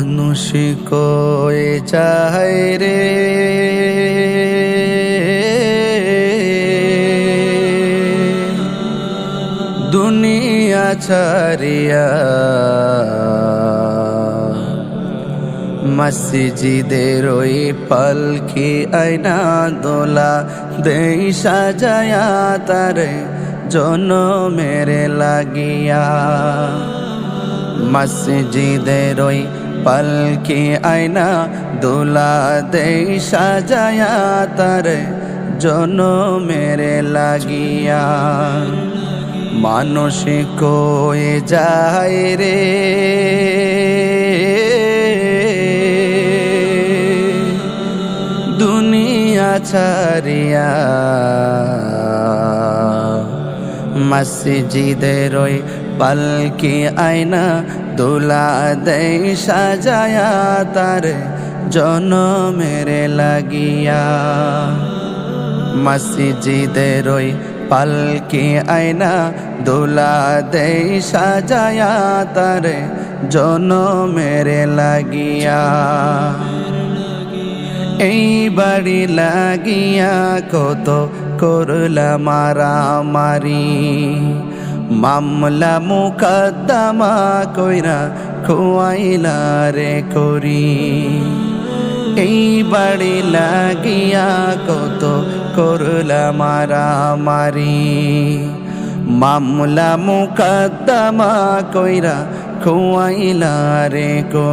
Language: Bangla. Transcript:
মানুষ কয়ে চায় রে। দুনিয়া ছাড়িয়া মসজিদের ওই পালকি আয়না দোলা দেই সাজায়া তারে জন লাগিয়া। মসজিদের ওই পালকি আয়না দোলা দেই সাজায়া তারে জন মেরে লাগিয়া। মানুষ কয়ে যায় রে। দুনিয়া ছাড়িয়া মসজিদের ওই পালকি আয়না দোলা দেই সাজায়া তার জনমেরে লাগিয়া মসজিদের ওই পালকি আয়না দোলা দেই সাজায়া তার জনমেরে লাগিয়া এই বাড়ি লাগিয়া কত করলা মারামারি। মামলা মুকদ্দমা কইরা খুয়াইলা রে করি এই বাড়ি লাগিয়া কত করলা মারামারি মামলা মুকদ্দমা কইরা খুয়াইলা রে করি